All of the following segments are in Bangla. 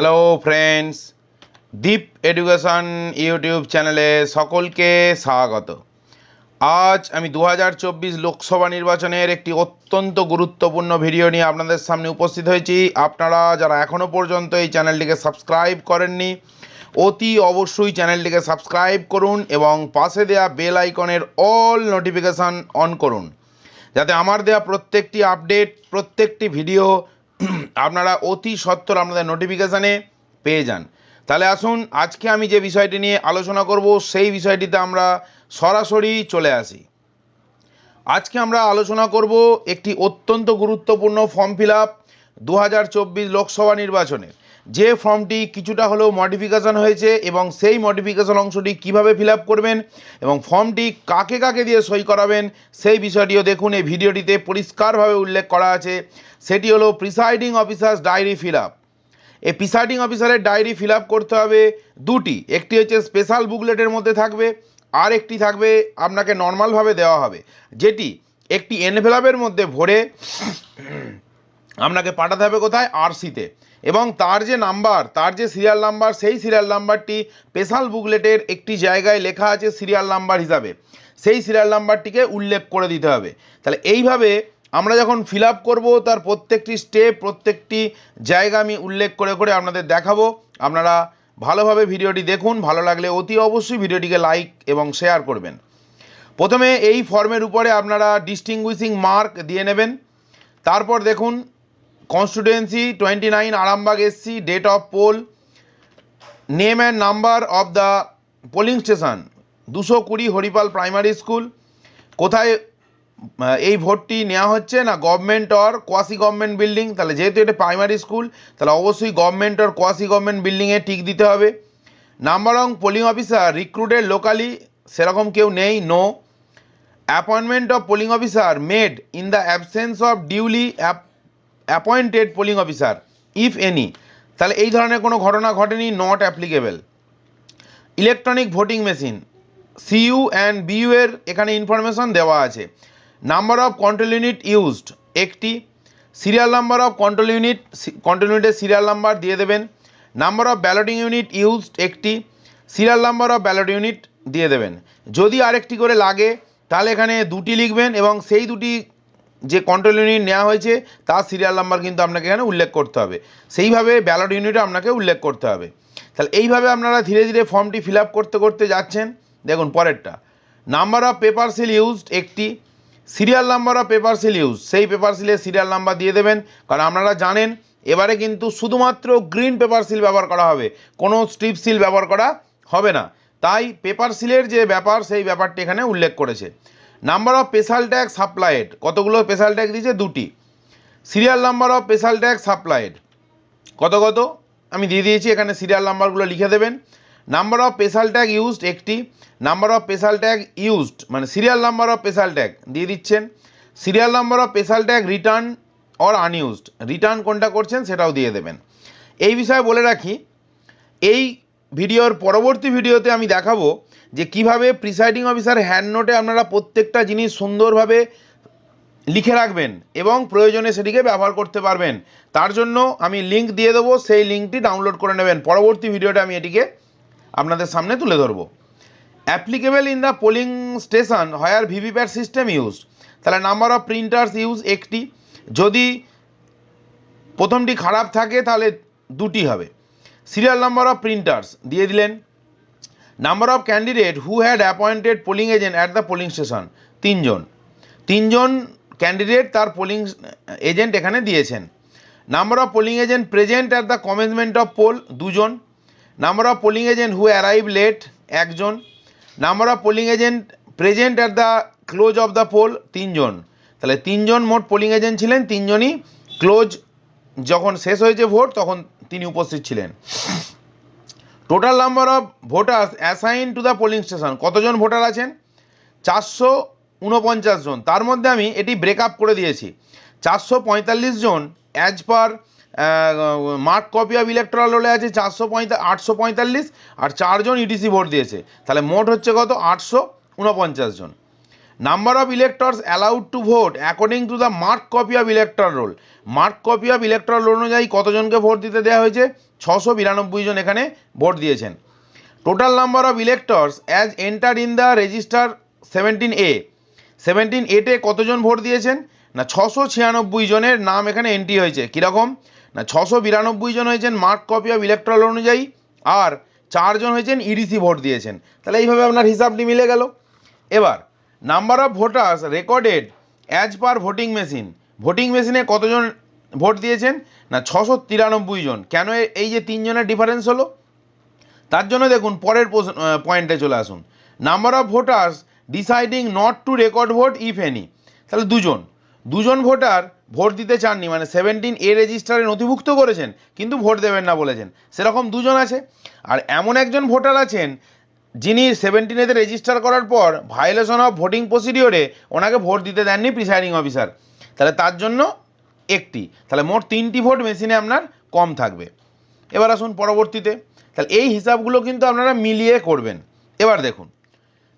Hello friends Deep education YouTube চ্যানেলে সকলকে স্বাগত। আজ আমি দু হাজার চব্বিশ লোকসভা নির্বাচনের একটি অত্যন্ত গুরুত্বপূর্ণ ভিডিও নিয়ে আপনাদের সামনে উপস্থিত হয়েছি। আপনারা যারা এখনও পর্যন্ত এই চ্যানেলটিকে সাবস্ক্রাইব করেননি, অতি অবশ্যই চ্যানেলটিকে সাবস্ক্রাইব করুন এবং পাশে দেওয়া বেল আইকনের অল নোটিফিকেশান অন করুন। যাতে আমার দেওয়া প্রত্যেকটি আপডেট প্রত্যেকটি ভিডিও আপনারা অতি সত্বর আপনাদের নোটিফিকেশানে পেয়ে যান। তাহলে আসুন, আজকে আমি যে বিষয়টি নিয়ে আলোচনা করব, সেই বিষয়টিতে আমরা সরাসরি চলে আসি। আজকে আমরা আলোচনা করব একটি অত্যন্ত গুরুত্বপূর্ণ ফর্ম ফিল আপ দু হাজার চব্বিশ লোকসভা নির্বাচনের। যে ফর্মটি কিছুটা হলেও মডিফিকেশন হয়েছে এবং সেই মডিফিকেশন অংশটি কীভাবে ফিল করবেন এবং ফর্মটি কাকে কাকে দিয়ে সই করাবেন, সেই বিষয়টিও দেখুন। এই ভিডিওটিতে পরিষ্কারভাবে উল্লেখ করা আছে। সেটি হলো প্রিসাইডিং অফিসার্স ডায়েরি ফিল এই প্রিসাইডিং অফিসারের ডায়েরি ফিল করতে হবে দুটি। একটি হচ্ছে স্পেশাল বুকলেটের মধ্যে থাকবে আর একটি থাকবে আপনাকে নর্মালভাবে দেওয়া হবে। যেটি একটি এনভেলপের মধ্যে ভরে আপনাকে পাঠাতে হবে কোথায়? আরসিতে এবং তার যে নাম্বার, তার যে সিরিয়াল নাম্বার সেই সিরিয়াল নাম্বারটি স্পেশাল বুকলেটের একটি জায়গায় লেখা আছে সিরিয়াল নাম্বার হিসাবে। সেই সিরিয়াল নাম্বারটিকে উল্লেখ করে দিতে হবে। তাহলে এইভাবে আমরা যখন ফিল আপ করব, তার প্রত্যেকটি স্টেপ প্রত্যেকটি জায়গা আমি উল্লেখ করে করে আপনাদের দেখাবো। আপনারা ভালোভাবে ভিডিওটি দেখুন, ভালো লাগলে অতি অবশ্যই ভিডিওটিকে লাইক এবং শেয়ার করবেন। প্রথমে এই ফর্মের উপরে আপনারা ডিস্টিংগুইশিং মার্ক দিয়ে নেবেন। তারপর দেখুন constituency twenty nine Arambagh SC date of poll name and number of the polling station দুশো কুড়ি হরিপাল প্রাইমারি স্কুল কোথায় এই ভোটটি নেওয়া হচ্ছে না government or quasi government building তাহলে যেহেতু এটা প্রাইমারি স্কুল তাহলে অবশ্যই গভর্নমেন্ট অর কোয়াসি গভর্নমেন্ট বিল্ডিংয়ে টিক দিতে হবে। Number of polling officer recruited locally সেরকম কেউ নেই no appointment of polling officer made in the absence of duly appointed polling officer if any তাহলে এই ধরনের কোনো ঘটনা ঘটেনি not applicable electronic voting machine CU and BU এর এখানে ইনফরমেশন দেওয়া আছে। Number of control unit used একটি। Serial number of control unit control ইউনিটের সিরিয়াল নাম্বার দিয়ে দেবেন। Number of balloting unit used একটি। Serial number of ballot unit দিয়ে দেবেন। যদি আরেকটি করে লাগে, তাহলে এখানে দুটি লিখবেন এবং সেই দুটি যে কন্ট্রোল ইউনিট নেওয়া হয়েছে, তার সিরিয়াল নাম্বার কিন্তু আপনাকে এখানে উল্লেখ করতে হবে। সেইভাবে ব্যালট ইউনিটও আপনাকে উল্লেখ করতে হবে। তাহলে এইভাবে আপনারা ধীরে ধীরে ফর্মটি ফিল করতে করতে যাচ্ছেন। দেখুন, পরেরটা। Number of paper seal used একটি। Serial number of paper seal use সেই পেপার সিলের সিরিয়াল নাম্বার দিয়ে দেবেন। কারণ আপনারা জানেন, এবারে কিন্তু শুধুমাত্র গ্রিন পেপার সিল ব্যবহার করা হবে। কোনো স্ট্রিপ সিল ব্যবহার করা হবে না। তাই পেপার সিলের যে ব্যাপার, সেই ব্যাপারটি এখানে উল্লেখ করেছে। Number of special tag supplied কতগুলো স্পেশাল ট্যাগ দিয়েছে? দুটি। Serial number of special tag supplied কত কত? আমি দিয়ে দিয়েছি, এখানে সিরিয়াল নাম্বারগুলো লিখে দেবেন। Number of special tag used একটি। Number of special tag used মানে serial number of special tag দিয়ে দিচ্ছেন। Serial number of special tag return or unused return কোনটা করছেন সেটাও দিয়ে দেবেন। এই বিষয়ে বলে রাখি, এই ভিডিওর পরবর্তী ভিডিওতে আমি দেখাবো যে কীভাবে প্রিসাইডিং অফিসার হ্যান্ড নোটে আপনারা প্রত্যেকটা জিনিস সুন্দরভাবে লিখে রাখবেন এবং প্রয়োজনে সেটিকে ব্যবহার করতে পারবেন। তার জন্য আমি লিংক দিয়ে দেবো, সেই লিঙ্কটি ডাউনলোড করে নেবেন। পরবর্তী ভিডিওটা আমি এটিকে আপনাদের সামনে তুলে ধরবো। Applicable in the polling station higher VVPAT system use তাহলে নাম্বার অফ প্রিন্টার্স ইউজ একটি। যদি প্রথমটি খারাপ থাকে, তাহলে দুটি হবে। সিরিয়াল নাম্বার অফ প্রিন্টার্স দিয়ে দিলেন। Number of candidate who had appointed polling agent at the polling station তিনজন। তিনজন ক্যান্ডিডেট তার পোলিং এজেন্ট এখানে দিয়েছেন। Number of polling agent present at the commencement of poll দুজন। Number of polling agent who arrive late একজন। Number of polling agent present at the close of the poll তিনজন। তাহলে তিনজন মোট পোলিং এজেন্ট ছিলেন, তিনজনই ক্লোজ যখন শেষ হয়েছে ভোট, তখন তিনি উপস্থিত ছিলেন। Total number of voters assign to the polling station কতজন ভোটার আছেন? চারশো উনপঞ্চাশ জন। তার মধ্যে আমি এটি ব্রেক আপ করে দিয়েছি। চারশো পঁয়তাল্লিশ জন as per mark copy of electoral রোলে আছে চারশো আটশো পঁয়তাল্লিশ আর চারজন ইডিসি ভোট দিয়েছে। তাহলে মোট হচ্ছে কত? আটশো উনপঞ্চাশ জন। Number of electors allowed to vote according to the mark copy of electoral roll mark copy of electoral roll অনুযায়ী কতজনকে ভোট দিতে দেওয়া হয়েছে? ছশো বিরানব্বই জন এখানে ভোট দিয়েছেন। Total number of electors as enter in the register seventeen A seventeen এতে কতজন ভোট দিয়েছেন? না, ছশো ছিয়ানব্বই জনের নাম এখানে এন্ট্রি হয়েছে। কীরকম? না, ছশো বিরানব্বই জন হয়েছেন মার্ক কপি অফ ইলেকট্রাল অনুযায়ী, আর চারজন হয়েছেন ইডিসি ভোট দিয়েছেন। তাহলে এইভাবে আপনার হিসাবটি মিলে গেল। এবার number of voters recorded as per voting machine voting মেশিনে কতজন ভোট দিয়েছেন? না, ছশো তিরানব্বই জন। কেন এই যে তিনজনের ডিফারেন্স হলো? তার জন্য দেখুন, পরের পয়েন্টে চলে আসুন। Number of voters deciding not to record vote if any তাহলে দুজন। দুজন ভোটার ভোট দিতে চাননি মানে সেভেন্টিন এ রেজিস্টারে নথিভুক্ত করেছেন, কিন্তু ভোট দেবেন না বলেছেন। সেরকম দুজন আছে। আর এমন একজন ভোটার আছেন, যিনি সেভেন্টিন এতে রেজিস্টার করার পর ভায়োলেশন অফ ভোটিং প্রসিডিওরে ওনাকে ভোট দিতে দেননি প্রিসাইডিং অফিসার তাহলে তার জন্য একটি। তাহলে মোট তিনটি ভোট মেশিনে আপনার কম থাকবে। এবার আসুন পরবর্তীতে। তাহলে এই হিসাবগুলো কিন্তু আপনারা মিলিয়ে করবেন। এবার দেখুন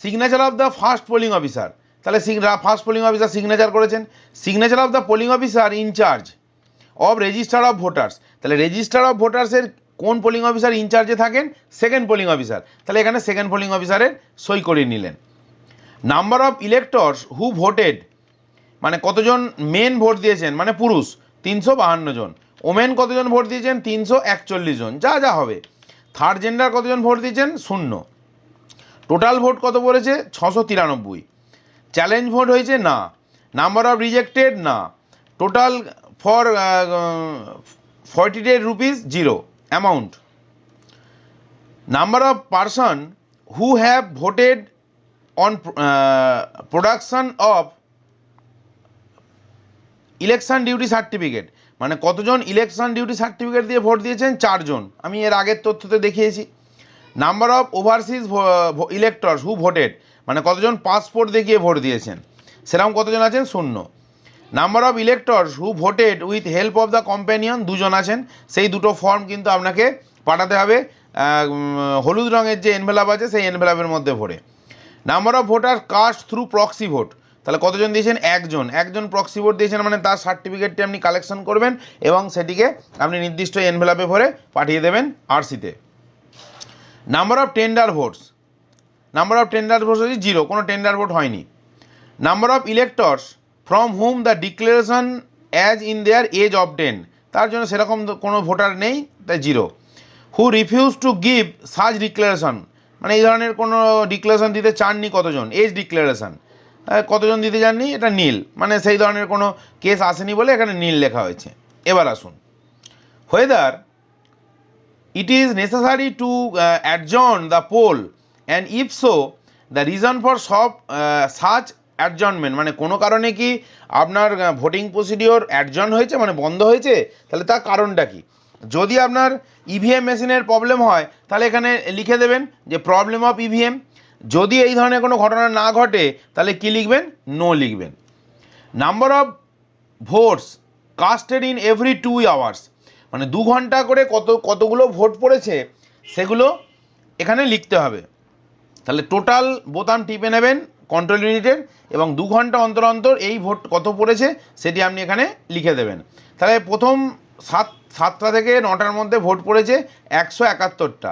signature of the first polling officer তাহলে ফার্স্ট পোলিং অফিসার সিগনেচার করেছেন। Signature of the polling officer incharge of register of voters তাহলে রেজিস্টার অফ ভোটার্সের কোন পোলিং অফিসার ইনচার্জে থাকেন? সেকেন্ড পোলিং অফিসার তাহলে এখানে সেকেন্ড পোলিং অফিসারের সই করিয়ে নিলেন। Number of electors who voted মানে কতজন মেন ভোট দিয়েছেন? মানে পুরুষ, তিনশো বাহান্ন জন। ওমেন কতজন ভোট দিয়েছেন? তিনশো একচল্লিশ জন। যা যা হবে। থার্ড জেন্ডার কতজন ভোট দিয়েছেন? শূন্য। টোটাল ভোট কত পড়েছে? ছশো তিরানব্বই। চ্যালেঞ্জ ভোট হয়েছে? না। নাম্বার অফ রিজেক্টেড না। Total for forty eight rupees zero amount number of person who have voted on production of election duty certificate. মানে কতজন ইলেকশন ডিউটি সার্টিফিকেট দিয়ে ভোট দিয়েছেন? চারজন। আমি এর আগের তথ্যতে দেখিয়েছি। Number of overseas electors who voted মানে কতজন পাসপোর্ট দেখিয়ে ভোট দিয়েছেন? সেরকম কতজন আছেন? শূন্য। Number of electors who voted with help of the companion দুজন আছেন। সেই দুটো ফর্ম কিন্তু আপনাকে পাঠাতে হবে। হলুদ রঙের যে এনভেলাপ আছে, সেই এনভেলাপের মধ্যে ভরে। Number of voter cast through proxy vote তাহলে কতজন দিয়েছেন? একজন। একজন প্রক্সি ভোট দিয়েছেন মানে তার সার্টিফিকেটটি আপনি কালেকশন করবেন এবং সেটিকে আপনি নির্দিষ্ট এনভেলাপে ভরে পাঠিয়ে দেবেন আরসিতে number of tender votes number of tender votes হচ্ছে জিরো কোনো টেন্ডার ভোট হয়নি। Number of electors from whom the declaration as in their age of ten তার জন্য সেরকম কোনো ভোটার নেই, তাই zero who refuse to give such declaration মানে এই ধরনের কোনো ডিক্লারেশন দিতে চাননি কতজন? এজ ডিক্লারেশন কতজন দিতে যাননি? এটা নীল। মানে সেই ধরনের কোনো কেস আসেনি বলে এখানে নীল লেখা হয়েছে। এবার আসুন। Whether is necessary to uh, adjourn the poll and if so the reason for সব such adjournment মানে কোনো কারণে কি আপনার ভোটিং প্রসিডিওর অ্যাডজন হয়েছে মানে বন্ধ হয়েছে? তাহলে তার কারণটা কি? যদি আপনার ইভিএম মেশিনের প্রবলেম হয় তাহলে এখানে লিখে দেবেন যে প্রবলেম অফ ইভিএম যদি এই ধরনের কোনো ঘটনা না ঘটে, তাহলে কি লিখবেন? নো লিখবেন। Number of votes casted in every two hours মানে দু ঘণ্টা করে কত, কতগুলো ভোট পড়েছে, সেগুলো এখানে লিখতে হবে। তাহলে টোটাল বোতাম টিপে নেবেন কন্ট্রোল ইউনিটের এবং দু ঘণ্টা অন্তর অন্তর এই ভোট কত পড়েছে, সেটি আপনি এখানে লিখে দেবেন। তাহলে প্রথম সাত, সাতটা থেকে নটার মধ্যে ভোট পড়েছে, একশো একাত্তরটা।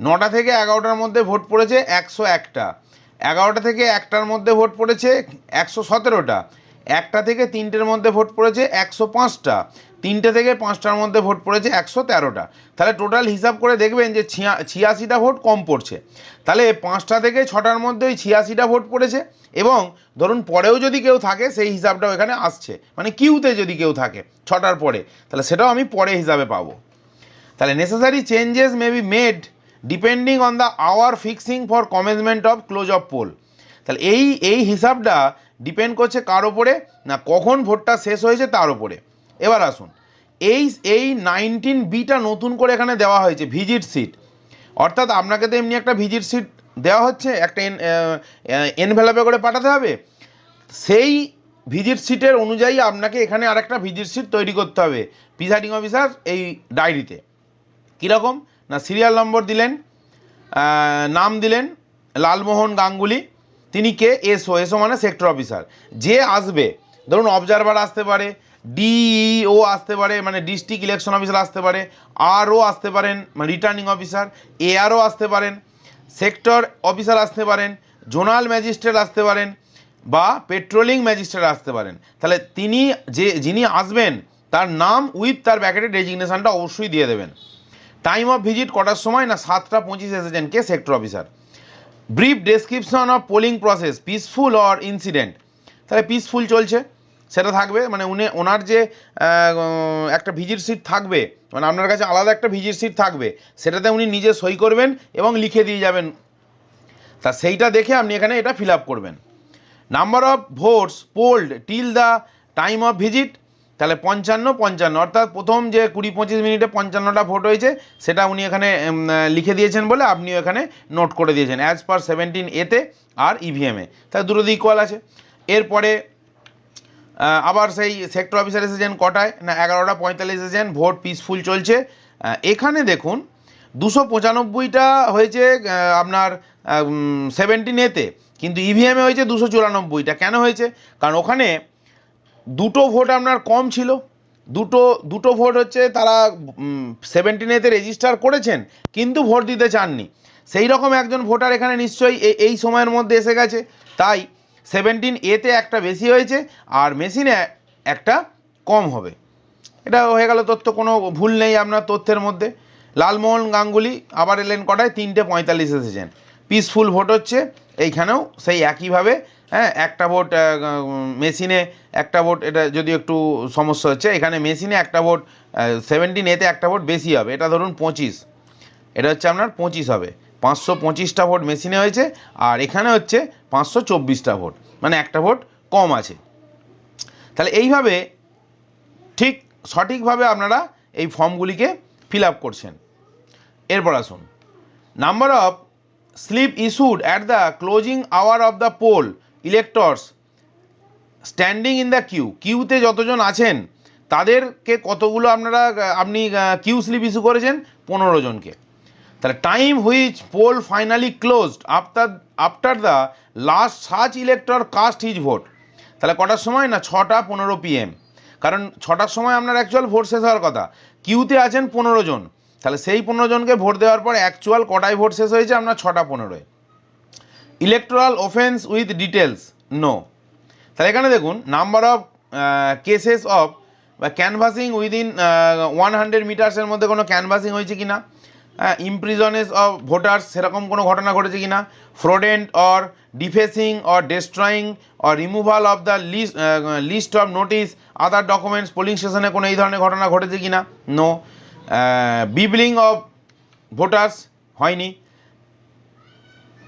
নটা থেকে এগারোটার মধ্যে ভোট পড়েছে একশো একটা। এগারোটা থেকে একটার মধ্যে ভোট পড়েছে একশো সতেরোটা। একটা থেকে তিনটের মধ্যে ভোট পড়েছে একশো পাঁচটা। তিনটে থেকে পাঁচটার মধ্যে ভোট পড়েছে একশো তেরোটা। তাহলে টোটাল হিসাব করে দেখবেন যে ছিয়া, ছিয়াশিটা ভোট কম পড়ছে। তাহলে পাঁচটা থেকে ছটার মধ্যে ওই ছিয়াশিটা ভোট পড়েছে এবং ধরুন পরেও যদি কেউ থাকে সেই হিসাবটাও এখানে আসছে। মানে কিউতে যদি কেউ থাকে ছটার পরে, তাহলে সেটাও আমি পরে হিসাবে পাবো। তাহলে necessary changes may be made depending on the hour fixing for commencement of close of poll তাহলে এই এই হিসাবটা ডিপেন্ড করছে কার ওপরে না কখন ভোটটা শেষ হয়েছে তার ওপরে এবার আসুন। এই এই নাইনটিন বিটা নতুন করে এখানে দেওয়া হয়েছে ভিজিট সিট অর্থাৎ আপনাকে তো এমনি একটা ভিজিট সিট দেওয়া হচ্ছে, একটা এনভেলাপে করে পাঠাতে হবে। সেই ভিজিট সিটের অনুযায়ী আপনাকে এখানে আরেকটা ভিজিট সিট তৈরি করতে হবে প্রিসাইডিং অফিসার এই ডায়েরিতে কীরকম? না সিরিয়াল নম্বর দিলেন নাম দিলেন, লালমোহন গাঙ্গুলি। তিনি কে? এসও এসও মানে সেক্টর অফিসার যে আসবে, ধরুন অবজারভার আসতে পারে ডিইও আসতে পারে মানে ডিস্ট্রিক্ট ইলেকশন অফিসার আসতে পারে আরও আসতে পারেন মানে রিটার্নিং অফিসার এআরও আসতে পারেন সেক্টর অফিসার আসতে পারেন জোনাল ম্যাজিস্ট্রেট আসতে পারেন, বা পেট্রোলিং ম্যাজিস্ট্রেট আসতে পারেন। তাহলে তিনি যে, যিনি আসবেন, তার নাম উইথ তার ব্যাকেটে ডেজিগনেশনটা অবশ্যই দিয়ে দেবেন। টাইম অফ ভিজিট কটার সময় না সাতটা পঁচিশ এসেছেন কে sector officer brief description of polling process peaceful or incident তাহলে পিসফুল চলছে, সেটা থাকবে মানে উনি, ওনার যে একটা ভিজিট সিট থাকবে মানে আপনার কাছে আলাদা একটা ভিজিট সিট থাকবে, সেটাতে উনি নিজে সই করবেন এবং লিখে দিয়ে যাবেন। তা সেইটা দেখে আপনি এখানে এটা ফিল আপ করবেন। Number of votes polled till the time of visit তাহলে পঞ্চান্ন পঞ্চান্ন। অর্থাৎ প্রথম যে কুড়ি পঁচিশ মিনিটে পঞ্চান্নটা ভোট হয়েছে, সেটা উনি এখানে লিখে দিয়েছেন বলে আপনিও এখানে নোট করে দিয়েছেন অ্যাজ পার সেভেন্টিন এতে আর ইভিএমে তাহলে দুটো ইকুয়াল আছে। এরপরে আবার সেই সেক্টর অফিসার এসেছেন কটায়? না, এগারোটা, পঁয়তাল্লিশ এসেছেন ভোট পিসফুল চলছে। এখানে দেখুন, দুশো পঁচানব্বইটা হয়েছে আপনার সেভেন্টিন এতে কিন্তু ইভিএমে হয়েছে দুশো চুরানব্বইটা। কেন হয়েছে? কারণ ওখানে দুটো ভোট আপনার কম ছিল। দুটো দুটো ভোট হচ্ছে তারা সেভেন্টিন এতে রেজিস্টার করেছেন, কিন্তু ভোট দিতে চাননি। সেই রকম একজন ভোটার এখানে নিশ্চয়ই এই সময়ের মধ্যে এসে গেছে। তাই সেভেন্টিন এতে একটা বেশি হয়েছে, আর মেশিনে একটা কম হবে। এটা হয়ে গেল তথ্য, কোনো ভুল নেই আপনার তথ্যের মধ্যে। লালমোহন গাঙ্গুলি আবার এলেন কটায়? তিনটে পঁয়তাল্লিশ এসেছেন। পিসফুল ভোট হচ্ছে, এইখানেও সেই একইভাবে হ্যাঁ একটা ভোট মেশিনে একটা ভোট এটা যদি একটু সমস্যা হচ্ছে, এখানে মেশিনে একটা ভোট সেভেন্টিন এতে একটা ভোট বেশি হবে। এটা ধরুন পঁচিশ। এটা হচ্ছে আপনার পঁচিশ হবে। পাঁচশো পঁচিশটা ভোট মেশিনে হয়েছে, আর এখানে হচ্ছে পাঁচশো চব্বিশটা ভোট মানে একটা ভোট কম আছে। তাহলে এইভাবে ঠিক সঠিকভাবে আপনারা এই ফর্মগুলিকে ফিল আপ করছেন। এরপর আসুন। Number of slip issued at the closing hour of the poll. Electors standing in the queue কিউতে যতজন আছেন, তাদেরকে কতগুলো আপনারা আপনি কিউ স্লিপ ইস্যু করেছেন? পনেরো জনকে। তাহলে time which poll finally closed after after the last such elector cast his vote তাহলে কটার সময়? না, ছটা পনেরো পিএম কারণ ছটার সময় আপনার অ্যাকচুয়াল ভোট শেষ হওয়ার কথা। কিউতে আছেন পনেরো জন। তাহলে সেই পনেরো জনকে ভোট দেওয়ার পর অ্যাকচুয়াল কটায় ভোট শেষ হয়েছে? আপনার ছটা পনেরোয়। Electoral offence with details no তাহলে এখানে দেখুন নাম্বার অফ কেসেস অফ বা ক্যানভাসিং উইদিন ওয়ান হান্ড্রেড মিটার্সের মধ্যে কোনো ক্যানভাসিং হয়েছে কি না ইমপ্রিজনেস অফ ভোটার্স সেরকম কোনো ঘটনা ঘটেছে কি না fraudulent or defacing or destroying or removal of the list list of notice other documents polling স্টেশনে কোনো এই ধরনের ঘটনা ঘটেছে কি না নো বিবলিং অফ ভোটার্স হয়নি।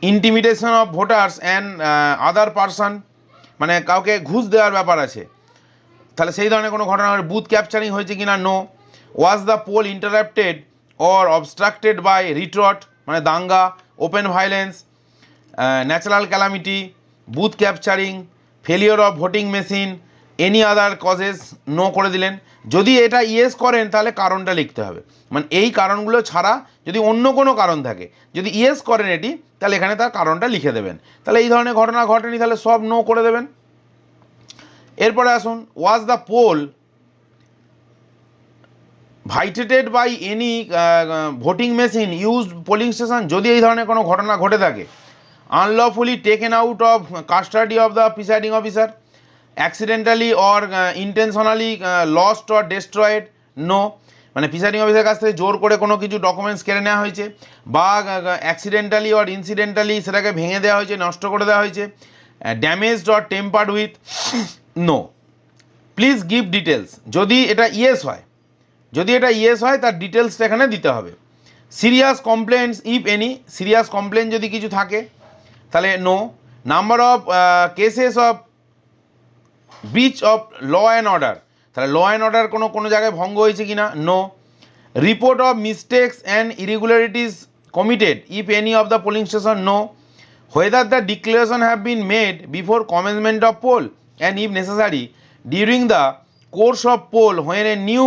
Intimidation of voters and other person মানে কাউকে ঘুষ দেওয়ার ব্যাপার আছে। তাহলে সেই ধরনের কোনো ঘটনা বুথ ক্যাপচারিং হয়েছে কি না no was the poll interrupted or obstructed by riot মানে দাঙ্গা open violence natural calamity booth capturing failure of voting machine any other causes no করে দিলেন। যদি এটা ইয়েস করেন, তাহলে কারণটা লিখতে হবে। মানে এই কারণগুলো ছাড়া যদি অন্য কোনো কারণ থাকে, যদি ইয়েস করেন এটি, তাহলে এখানে তার কারণটা লিখে দেবেন। তাহলে এই ধরনের ঘটনা ঘটেনি, তাহলে সব নো করে দেবেন। এরপরে আসুন was the poll vitiated by any voting machine use polling station যদি এই ধরনের কোনো ঘটনা ঘটে থাকে unlawfully taken out of custody of the presiding officer accidentally or intentionally lost or destroyed no মানে প্রিসাইডিং অফিসার কাছ থেকে জোর করে কোনো কিছু ডকুমেন্টস কেড়ে নেওয়া হয়েছে বা অ্যাক্সিডেন্টালি অর ইনসিডেন্টালি সেটাকে ভেঙে দেওয়া হয়েছে, নষ্ট করে দেওয়া হয়েছে damaged or tampered with no please give details যদি এটা ইয়েস হয়, যদি এটা ইয়েস হয়, তার ডিটেলসটা এখানে দিতে হবে। Serious complaints if any serious complain যদি কিছু থাকে, তাহলে no number of cases of breach of law and order তাহলে ল অ্যান্ড অর্ডার কোনো কোনো জায়গায় ভঙ্গ হয়েছে কি না no report of mistakes and irregularities committed if any of the polling station no whether the declaration have been made before commencement of poll and if necessary during the course of poll when a new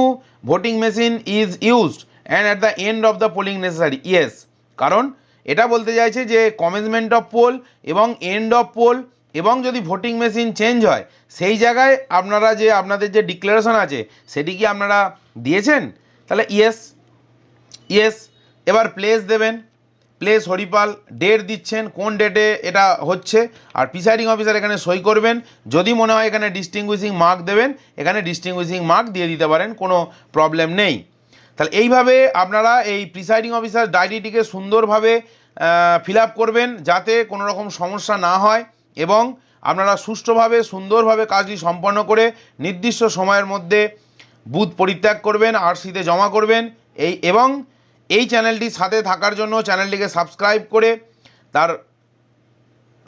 voting machine is used and at the end of the polling necessary yes কারণ এটা বলতে চাইছে যে কমেন্সমেন্ট অফ পোল এবং এন্ড অফ পোল এবং যদি ভোটিং মেশিন চেঞ্জ হয়, সেই জায়গায় আপনারা যে, আপনাদের যে ডিক্লারেশন আছে, সেটি কি আপনারা দিয়েছেন? তাহলে ইয়েস ইয়েস এবার প্লেস দেবেন। প্লেস হরিপাল ডেট দিচ্ছেন, কোন ডেটে এটা হচ্ছে, আর প্রিসাইডিং অফিসার এখানে সই করবেন। যদি মনে হয় এখানে ডিস্টিংগুইশিং মার্ক দেবেন, এখানে ডিস্টিংগুইশিং মার্ক দিয়ে দিতে পারেন, কোনো প্রবলেম নেই। তাহলে এইভাবে আপনারা এই প্রিসাইডিং অফিসার ডায়েরিটিকে সুন্দরভাবে ফিল করবেন, যাতে কোনো রকম সমস্যা না হয়। এবং আপনারা সুষ্ঠুভাবে, সুন্দরভাবে কাজটি সম্পন্ন করে নির্দিষ্ট সময়ের মধ্যে বুথ পরিত্যাগ করবেন আর আরসিতে জমা করবেন। এই, এবং এই চ্যানেলটির সাথে থাকার জন্য চ্যানেলটিকে সাবস্ক্রাইব করে তার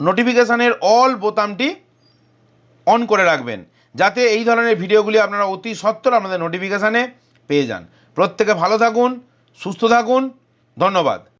নোটিফিকেশানের অল বোতামটি অন করে রাখবেন, যাতে এই ধরনের ভিডিওগুলি আপনারা অতি সত্বর আপনাদের নোটিফিকেশানে পেয়ে যান। প্রত্যেকে ভালো থাকুন, সুস্থ থাকুন। ধন্যবাদ।